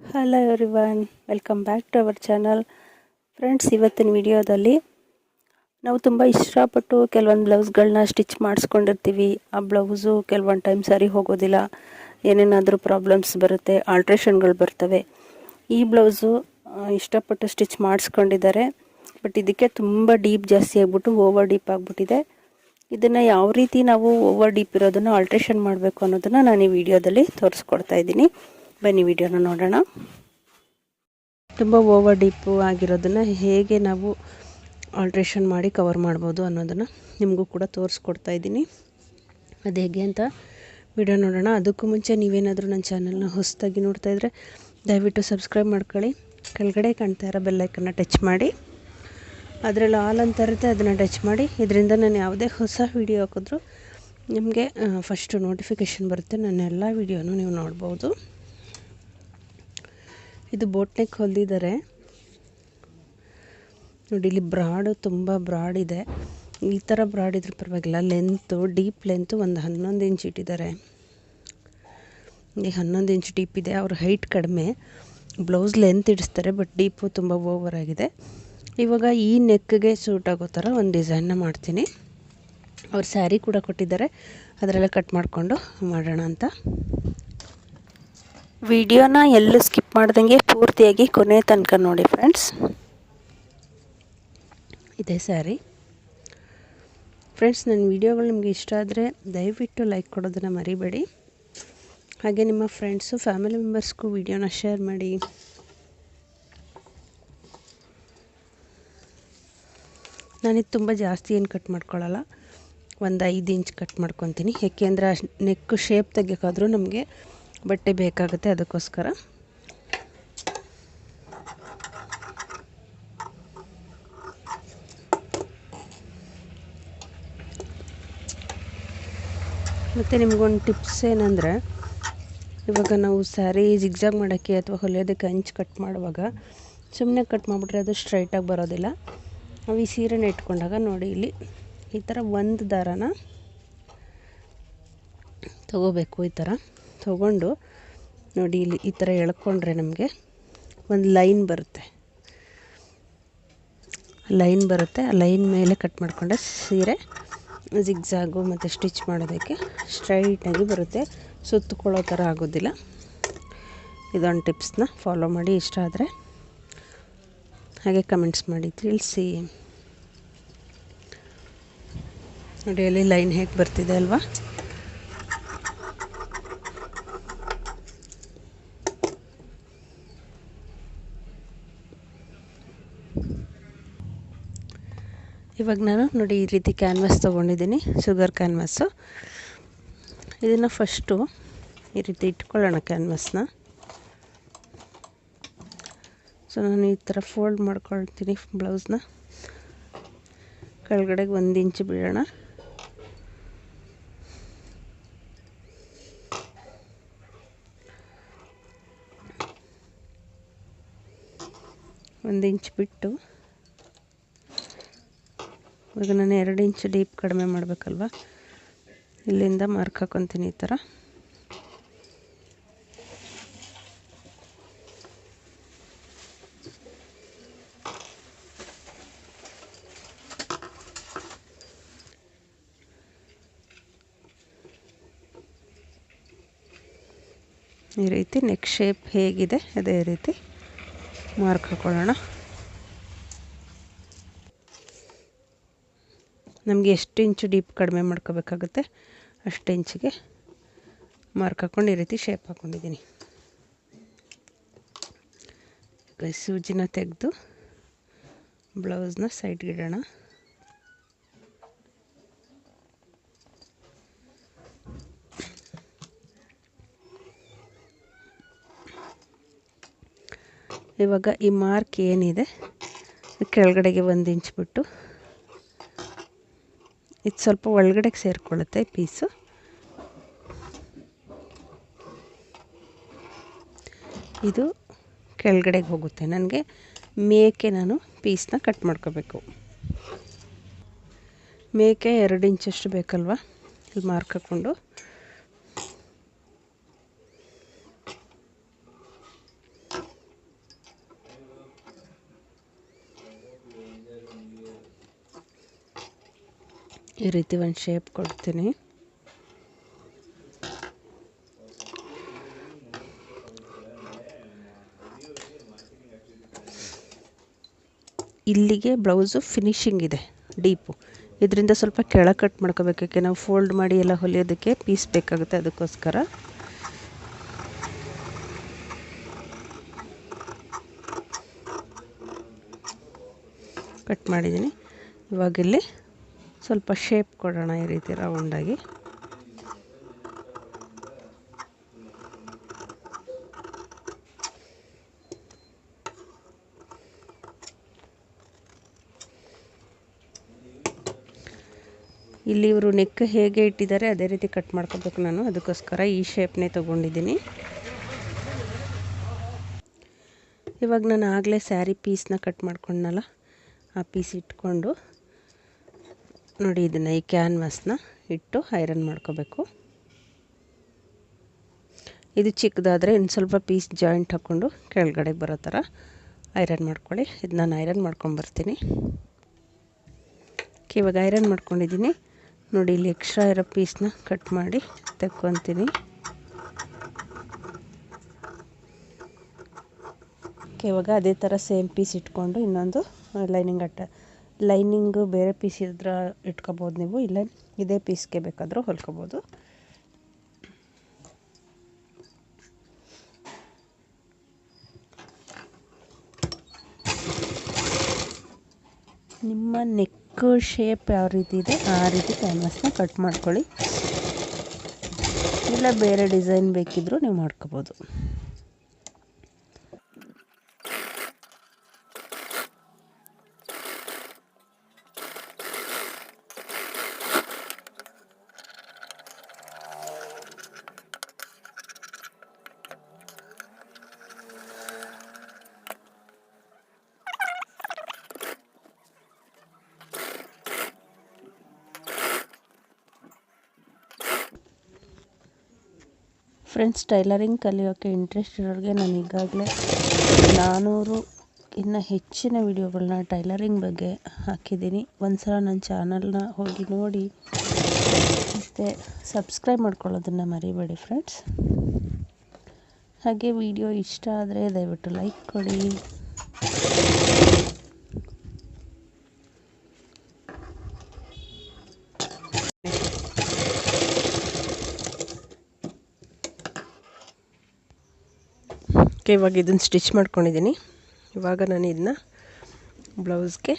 Hello everyone welcome back to our channel friends ಇವತ್ತಿನ ವಿಡಿಯೋದಲ್ಲಿ ನಾವು ತುಂಬ ಇಷ್ಟಪಟ್ಟು ಕೆಲವೊಂದು ಬ್ಲೌಸ್ಗಳನ್ನ ಸ್ಟಿಚ್ ಮಾಡಿಸ್ಕೊಂಡಿರ್ತೀವಿ. ಆ ಬ್ಲೌಸು ಕೆಲವೊಂದು ಟೈಮ್ ಸರಿ ಹೋಗೋದಿಲ್ಲ. ಏನೇನಾದರೂ ಪ್ರಾಬ್ಲಮ್ಸ್ ಬರುತ್ತೆ ಆಲ್ಟ್ರೇಷನ್ಗಳು ಬರ್ತವೆ. ಈ ಬ್ಲೌಸು ಇಷ್ಟಪಟ್ಟು ಸ್ಟಿಚ್ ಮಾಡಿಸ್ಕೊಂಡಿದ್ದಾರೆ. ಬಟ್ ಇದಕ್ಕೆ ತುಂಬ ಡೀಪ್ ಜಾಸ್ತಿ ಆಗಿಬಿಟ್ಟು ಓವರ್ ಡೀಪ್ ಆಗಿಬಿಟ್ಟಿದೆ. ಇದನ್ನು ಯಾವ ರೀತಿ ನಾವು ಓವರ್ ಡೀಪ್ ಇರೋದನ್ನು ಆಲ್ಟ್ರೇಷನ್ ಮಾಡಬೇಕು ಅನ್ನೋದನ್ನು ನಾನು ಈ ವಿಡಿಯೋದಲ್ಲಿ ತೋರಿಸ್ಕೊಡ್ತಾ ಇದ್ದೀನಿ. ಬನ್ನಿ ವಿಡಿಯೋನ ನೋಡೋಣ. ತುಂಬ ಓವರ್ ಡೀಪು ಆಗಿರೋದನ್ನು ಹೇಗೆ ನಾವು ಆಲ್ಟ್ರೇಷನ್ ಮಾಡಿ ಕವರ್ ಮಾಡ್ಬೋದು ಅನ್ನೋದನ್ನು ನಿಮಗೂ ಕೂಡ ತೋರಿಸ್ಕೊಡ್ತಾ ಇದ್ದೀನಿ. ಅದು ಹೇಗೆ ಅಂತ ವಿಡಿಯೋ ನೋಡೋಣ. ಅದಕ್ಕೂ ಮುಂಚೆ ನೀವೇನಾದರೂ ನನ್ನ ಚಾನಲ್ನ ಹೊಸದಾಗಿ ನೋಡ್ತಾ ಇದ್ದರೆ ದಯವಿಟ್ಟು ಸಬ್ಸ್ಕ್ರೈಬ್ ಮಾಡ್ಕೊಳ್ಳಿ. ಕೆಳಗಡೆ ಕಾಣ್ತಾ ಇರೋ ಬೆಲ್ಲೈಕನ್ನ ಟಚ್ ಮಾಡಿ. ಅದರಲ್ಲಿ ಆಲ್ ಅಂತ ಇರುತ್ತೆ, ಅದನ್ನು ಟಚ್ ಮಾಡಿ. ಇದರಿಂದ ನಾನು ಯಾವುದೇ ಹೊಸ ವಿಡಿಯೋ ಹಾಕಿದ್ರು ನಿಮಗೆ ಫಸ್ಟು ನೋಟಿಫಿಕೇಷನ್ ಬರುತ್ತೆ. ನನ್ನ ಎಲ್ಲ ವಿಡಿಯೋನು ನೀವು ನೋಡ್ಬೋದು. ಇದು ಬೋಟ್ ನೆಕ್ ಹೊಲಿದಿದ್ದಾರೆ ನೋಡಿ, ಇಲ್ಲಿ ಬ್ರಾಡು, ತುಂಬ ಬ್ರಾಡ್ ಇದೆ. ಈ ಥರ ಬ್ರಾಡ್ ಇದ್ರೆ ಪರವಾಗಿಲ್ಲ. ಲೆಂತು ಡೀಪ್ ಲೆಂತು ಒಂದು ಹನ್ನೊಂದು ಇಂಚ್ ಇಟ್ಟಿದ್ದಾರೆ ಇಲ್ಲಿ ಹನ್ನೊಂದು ಇಂಚ್ ಡೀಪ್ ಇದೆ. ಅವ್ರ ಹೈಟ್ ಕಡಿಮೆ. ಬ್ಲೌಸ್ ಲೆಂತ್ ಇಡಿಸ್ತಾರೆ ಬಟ್ ಡೀಪು ತುಂಬ ಓವರ್ ಆಗಿದೆ. ಇವಾಗ ಈ ನೆಕ್ಗೆ ಸೂಟ್ ಆಗೋ ಥರ ಒಂದು ಡಿಸೈನ್ನ ಮಾಡ್ತೀನಿ. ಅವ್ರು ಸ್ಯಾರಿ ಕೂಡ ಕೊಟ್ಟಿದ್ದಾರೆ. ಅದರೆಲ್ಲ ಕಟ್ ಮಾಡಿಕೊಂಡು ಮಾಡೋಣ ಅಂತ. ವಿಡಿಯೋನ ಎಲ್ಲೂ ಸ್ಕಿಪ್ ಮಾಡ್ದಂಗೆ ಪೂರ್ತಿಯಾಗಿ ಕೊನೆ ತನಕ ನೋಡಿ ಫ್ರೆಂಡ್ಸ್ ಇದೆ ಸ್ಯಾರಿ ಫ್ರೆಂಡ್ಸ್ ನನ್ನ ವಿಡಿಯೋಗಳು ನಿಮಗೆ ಇಷ್ಟ ಆದರೆ ದಯವಿಟ್ಟು ಲೈಕ್ ಕೊಡೋದನ್ನು ಮರಿಬೇಡಿ. ಹಾಗೆ ನಿಮ್ಮ ಫ್ರೆಂಡ್ಸು ಫ್ಯಾಮಿಲಿ ಮೆಂಬರ್ಸ್ಗೂ ವಿಡಿಯೋನ ಶೇರ್ ಮಾಡಿ. ನಾನಿದು ತುಂಬ ಜಾಸ್ತಿ ಏನು ಕಟ್ ಮಾಡ್ಕೊಳ್ಳಲ್ಲ ಒಂದು ಐದು ಇಂಚ್ ಕಟ್ ಮಾಡ್ಕೊತೀನಿ. ಏಕೆಂದರೆ ನೆಕ್ ಶೇಪ್ ತೆಗಿಯೋಕ್ಕಾದ್ರೂ ನಮಗೆ ಬಟ್ಟೆ ಬೇಕಾಗುತ್ತೆ ಅದಕ್ಕೋಸ್ಕರ. ಮತ್ತು ನಿಮ್ಗೊಂದು ಟಿಪ್ಸ್ ಏನಂದರೆ, ಇವಾಗ ನಾವು ಸ್ಯಾರಿ ಜಿಗ್ಜಾಗ್ ಮಾಡೋಕ್ಕೆ ಅಥವಾ ಹೊಲಿಯೋದಕ್ಕೆ ಅಂಚು ಕಟ್ ಮಾಡುವಾಗ ಸುಮ್ಮನೆ ಕಟ್ ಮಾಡಿಬಿಟ್ರೆ ಅದು ಸ್ಟ್ರೈಟಾಗಿ ಬರೋದಿಲ್ಲ. ನಾವು ಈ ಸೀರೆನ ಇಟ್ಕೊಂಡಾಗ ನೋಡಿ, ಇಲ್ಲಿ ಈ ಥರ ಒಂದು ದಾರನ ತಗೋಬೇಕು ಈ ಥರ ತಗೊಂಡು ನೋಡಿ ಇಲ್ಲಿ ಈ ಥರ ಎಳ್ಕೊಂಡ್ರೆ ನಮಗೆ ಒಂದು ಲೈನ್ ಬರುತ್ತೆ. ಲೈನ್ ಬರುತ್ತೆ. ಆ ಲೈನ್ ಮೇಲೆ ಕಟ್ ಮಾಡಿಕೊಂಡ್ರೆ ಸೀರೆ ಜಿಗ್ಜಾಗು ಮತ್ತು ಸ್ಟಿಚ್ ಮಾಡೋದಕ್ಕೆ ಸ್ಟ್ರೈಟಾಗಿ ಬರುತ್ತೆ. ಸುತ್ತಕೊಳ್ಳೋ ಥರ ಆಗೋದಿಲ್ಲ. ಇದೊಂದು ಟಿಪ್ಸ್ನ ಫಾಲೋ ಮಾಡಿ, ಇಷ್ಟ ಆದರೆ ಹಾಗೆ ಕಮೆಂಟ್ಸ್ ಮಾಡಿ, ತಿಳಿಸಿ. ನೋಡಿ ಅಲ್ಲಿ ಲೈನ್ ಹೇಗೆ ಬರ್ತಿದೆ ಅಲ್ವಾ? ಇವಾಗ ನಾನು ನೋಡಿ ಈ ರೀತಿ ಕ್ಯಾನ್ವಾಸ್ ತೊಗೊಂಡಿದ್ದೀನಿ ಶುಗರ್ ಕ್ಯಾನ್ವಾಸು ಇದನ್ನು ಫಸ್ಟು ಈ ರೀತಿ ಇಟ್ಕೊಳ್ಳೋಣ ಕ್ಯಾನ್ವಾಸ್ನ ಸೊ ನಾನು ಈ ಥರ ಫೋಲ್ಡ್ ಮಾಡ್ಕೊಳ್ತೀನಿ ಬ್ಲೌಸ್ನ ಕೆಳಗಡೆಗೆ ಒಂದು ಇಂಚ್ ಬಿಡೋಣ ಒಂದು ಇಂಚ್ ಬಿಟ್ಟು ಇವಾಗ ನಾನು ಎರಡು ಇಂಚು ಡೀಪ್ ಕಡಿಮೆ ಮಾಡಬೇಕಲ್ವ? ಇಲ್ಲಿಂದ ಮಾರ್ಕ್ ಹಾಕೊತೀನಿ ಈ ಥರ. ಈ ರೀತಿ ನೆಕ್ ಶೇಪ್ ಹೇಗಿದೆ, ಅದೇ ರೀತಿ ಮಾರ್ಕ್ ಹಾಕೊಳ್ಳೋಣ. ನಮಗೆ ಎಷ್ಟು ಇಂಚು ಡೀಪ್ ಕಡಿಮೆ ಮಾಡ್ಕೋಬೇಕಾಗುತ್ತೆ ಅಷ್ಟು ಇಂಚಿಗೆ ಮಾರ್ಕ್ ಹಾಕ್ಕೊಂಡು ಈ ರೀತಿ ಶೇಪ್ ಹಾಕ್ಕೊಂಡಿದ್ದೀನಿ ಸೂಜಿನ ತೆಗೆದು ಬ್ಲೌಸ್ನ ಸೈಡ್ಗಿಡೋಣ ಇವಾಗ ಈ ಮಾರ್ಕ್ ಏನಿದೆ ಕೆಳಗಡೆಗೆ ಒಂದು ಇಂಚ್ ಬಿಟ್ಟು ಇದು ಸ್ವಲ್ಪ ಒಳಗಡೆಗೆ ಸೇರಿಕೊಳ್ಳುತ್ತೆ ಪೀಸು. ಇದು ಕೆಳಗಡೆಗೆ ಹೋಗುತ್ತೆ. ನನಗೆ ಮೇಕೆ ನಾನು ಪೀಸ್ನ ಕಟ್ ಮಾಡ್ಕೋಬೇಕು. ಮೇಕೆ ಎರಡು ಇಂಚಷ್ಟು ಬೇಕಲ್ವ? ಇಲ್ಲಿ ಮಾರ್ಕ್ ಹಾಕ್ಕೊಂಡು. ಈ ರೀತಿ ಒಂದು ಶೇಪ್ ಕೊಡ್ತೀನಿ. ಇಲ್ಲಿಗೆ ಬ್ಲೌಸು ಫಿನಿಶಿಂಗ್ ಇದೆ ಡೀಪು ಇದರಿಂದ ಸ್ವಲ್ಪ ಕೆಳ ಕಟ್ ಮಾಡ್ಕೋಬೇಕು, ಯಾಕೆ ನಾವು ಫೋಲ್ಡ್ ಮಾಡಿ ಎಲ್ಲ ಹೊಲಿಯೋದಕ್ಕೆ ಪೀಸ್ ಬೇಕಾಗುತ್ತೆ ಅದಕ್ಕೋಸ್ಕರ. ಕಟ್ ಮಾಡಿದ್ದೀನಿ. ಇವಾಗ ಇಲ್ಲಿ ಸ್ವಲ್ಪ ಶೇಪ್ ಕೊಡೋಣ ಈ ರೀತಿ ರೌಂಡಾಗಿ ಇಲ್ಲಿ ಇವರು ನೆಕ್ ಹೇಗೆ ಇಟ್ಟಿದ್ದಾರೆ ಅದೇ ರೀತಿ ಕಟ್ ಮಾಡ್ಕೋಬೇಕು ನಾನು. ಅದಕ್ಕೋಸ್ಕರ ಈ ಶೇಪ್ನೇ ತೊಗೊಂಡಿದ್ದೀನಿ. ಇವಾಗ ನಾನು ಆಗಲೇ ಸ್ಯಾರಿ ಪೀಸ್ನ ಕಟ್ ಮಾಡ್ಕೊಂಡನಲ್ಲ, ಆ ಪೀಸ್ ಇಟ್ಕೊಂಡು ನೋಡಿ ಇದನ್ನು ಈ ಕ್ಯಾನ್ವಾಸ್ನ ಇಟ್ಟು ಐರನ್ ಮಾಡ್ಕೋಬೇಕು. ಇದು ಚಿಕ್ಕದಾದರೆ ಇನ್ನು ಸ್ವಲ್ಪ ಪೀಸ್ ಜಾಯಿಂಟ್ ಹಾಕ್ಕೊಂಡು ಕೆಳಗಡೆ ಬರೋ ಥರ ಐರನ್ ಮಾಡ್ಕೊಳ್ಳಿ. ಇದು ನಾನು ಐರನ್ ಮಾಡ್ಕೊಂಬರ್ತೀನಿ. ಇವಾಗ ಐರನ್ ಮಾಡ್ಕೊಂಡಿದ್ದೀನಿ. ನೋಡಿ, ಇಲ್ಲಿ ಎಕ್ಸ್ಟ್ರಾ ಇರೋ ಪೀಸ್ನ ಕಟ್ ಮಾಡಿ ತೆಕ್ಕೊತೀನಿ. ಇವಾಗ ಅದೇ ಥರ ಸೇಮ್ ಪೀಸ್ ಇಟ್ಕೊಂಡು ಇನ್ನೊಂದು ಲೈನಿಂಗ್ ಅಟ್ಟ ಲೈನಿಂಗು ಬೇರೆ ಪೀಸ್ ಇದ್ರೆ ಇಟ್ಕೋಬೋದು ನೀವು. ಇಲ್ಲ ಇದೇ ಪೀಸ್ಗೆ ಬೇಕಾದರೂ ಹೊಲ್ಕೋಬೋದು. ನಿಮ್ಮ ನೆಕ್ ಶೇಪ್ ಯಾವ ರೀತಿ ಇದೆ, ಆ ರೀತಿ ಕ್ಯಾನ್ವಾಸ್ನ ಕಟ್ ಮಾಡ್ಕೊಳ್ಳಿ. ಇಲ್ಲ ಬೇರೆ ಡಿಸೈನ್ ಬೇಕಿದ್ದರೂ ನೀವು ಮಾಡ್ಕೋಬೋದು. ಫ್ರೆಂಡ್ಸ್ ಟೈಲರಿಂಗ್ ಕಲಿಯೋಕ್ಕೆ ಇಂಟ್ರೆಸ್ಟ್ ಇರೋರಿಗೆ ನಾನು ಈಗಾಗಲೇ ನಾನ್ನೂರು ಇನ್ನು ಹೆಚ್ಚಿನ ವಿಡಿಯೋಗಳನ್ನ ಟೈಲರಿಂಗ್ ಬಗ್ಗೆ ಹಾಕಿದ್ದೀನಿ. ಒಂದು ಸಲ ನನ್ನ ಚಾನಲ್ನ ಹೋಗಿ ನೋಡಿ. ಮತ್ತು ಸಬ್ಸ್ಕ್ರೈಬ್ ಮಾಡ್ಕೊಳ್ಳೋದನ್ನು ಮರಿಬೇಡಿ ಫ್ರೆಂಡ್ಸ್ ಹಾಗೆ ವಿಡಿಯೋ ಇಷ್ಟ ಆದರೆ ದಯವಿಟ್ಟು ಲೈಕ್ ಕೊಡಿ. ಓಕೆ, ಇವಾಗ ಇದನ್ನು ಸ್ಟಿಚ್ ಮಾಡ್ಕೊಂಡಿದ್ದೀನಿ ಇವಾಗ ನಾನು ಇದನ್ನ ಬ್ಲೌಸ್ಗೆ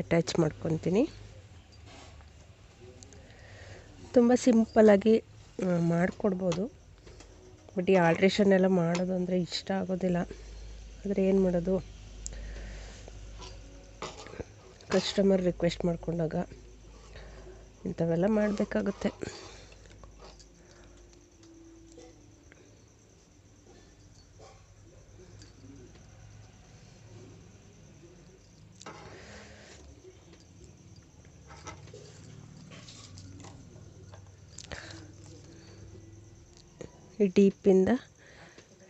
ಅಟ್ಯಾಚ್ ಮಾಡ್ಕೊತೀನಿ. ತುಂಬ ಸಿಂಪಲ್ಲಾಗಿ ಮಾಡಿಕೊಡ್ಬೋದು. ಬಟ್ ಈ ಆಲ್ಟ್ರೇಷನ್ ಎಲ್ಲ ಮಾಡೋದು ಅಂದರೆ ಇಷ್ಟ ಆಗೋದಿಲ್ಲ. ಆದರೆ ಏನು ಮಾಡೋದು? ಕಸ್ಟಮರ್ ರಿಕ್ವೆಸ್ಟ್ ಮಾಡಿಕೊಂಡಾಗ ಇಂಥವೆಲ್ಲ ಮಾಡಬೇಕಾಗುತ್ತೆ. ಈ ಡೀಪಿಂದ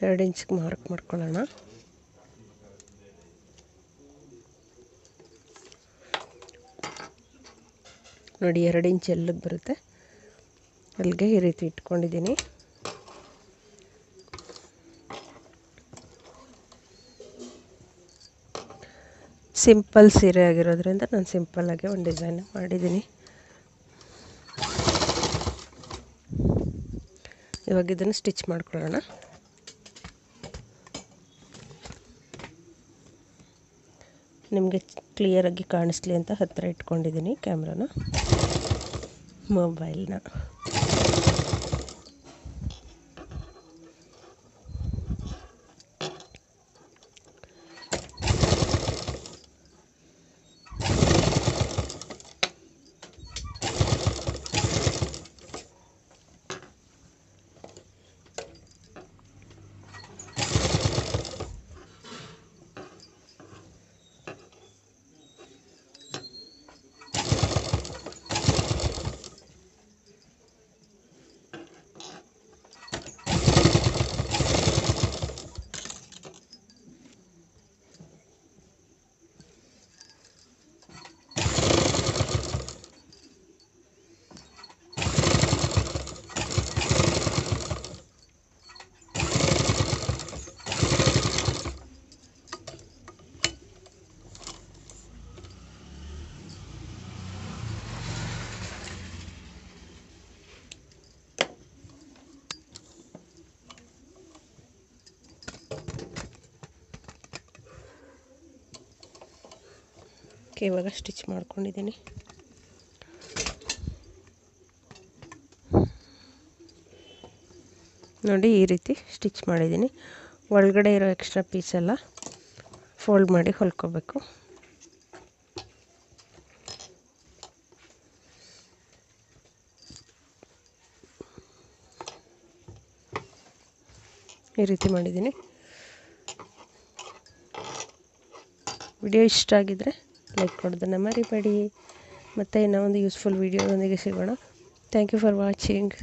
ಎರಡು ಇಂಚಿಗೆ ಮಾರ್ಕ್ ಮಾಡ್ಕೊಳ್ಳೋಣ. ನೋಡಿ ಎರಡು ಇಂಚ್ ಎಲ್ಲಿಗೆ ಬರುತ್ತೆ? ಅಲ್ಲಿಗೆ ಈ ರೀತಿ ಇಟ್ಕೊಂಡಿದ್ದೀನಿ. ಸಿಂಪಲ್ ಸೀರೆ ಆಗಿರೋದ್ರಿಂದ ನಾನು ಸಿಂಪಲ್ಲಾಗಿ ಒಂದು ಡಿಸೈನ್ ಮಾಡಿದ್ದೀನಿ. ಇವಾಗ ಇದನ್ನು ಸ್ಟಿಚ್ ಮಾಡ್ಕೊಳ್ಳೋಣ. ನಿಮಗೆ ಕ್ಲಿಯರಾಗಿ ಕಾಣಿಸ್ಲಿ ಅಂತ ಹತ್ತಿರ ಇಟ್ಕೊಂಡಿದ್ದೀನಿ ಕ್ಯಾಮ್ರಾನ ಮೊಬೈಲ್ನ. ಇವಾಗ ಸ್ಟಿಚ್ ಮಾಡ್ಕೊಂಡಿದ್ದೀನಿ. ನೋಡಿ ಈ ರೀತಿ ಸ್ಟಿಚ್ ಮಾಡಿದ್ದೀನಿ. ಒಳಗಡೆ ಇರೋ ಎಕ್ಸ್ಟ್ರಾ ಪೀಸೆಲ್ಲ ಫೋಲ್ಡ್ ಮಾಡಿ ಹೊಲ್ಕೋಬೇಕು. ಈ ರೀತಿ ಮಾಡಿದ್ದೀನಿ. ವಿಡಿಯೋ ಇಷ್ಟ ಆಗಿದ್ದರೆ ಲೈಕ್ ಮಾಡೋದನ್ನು ಮರಿಬೇಡಿ. ಮತ್ತು ಇನ್ನೊಂದು ಯೂಸ್ಫುಲ್ ವೀಡಿಯೋದೊಂದಿಗೆ ಸಿಗೋಣ. Thank you for watching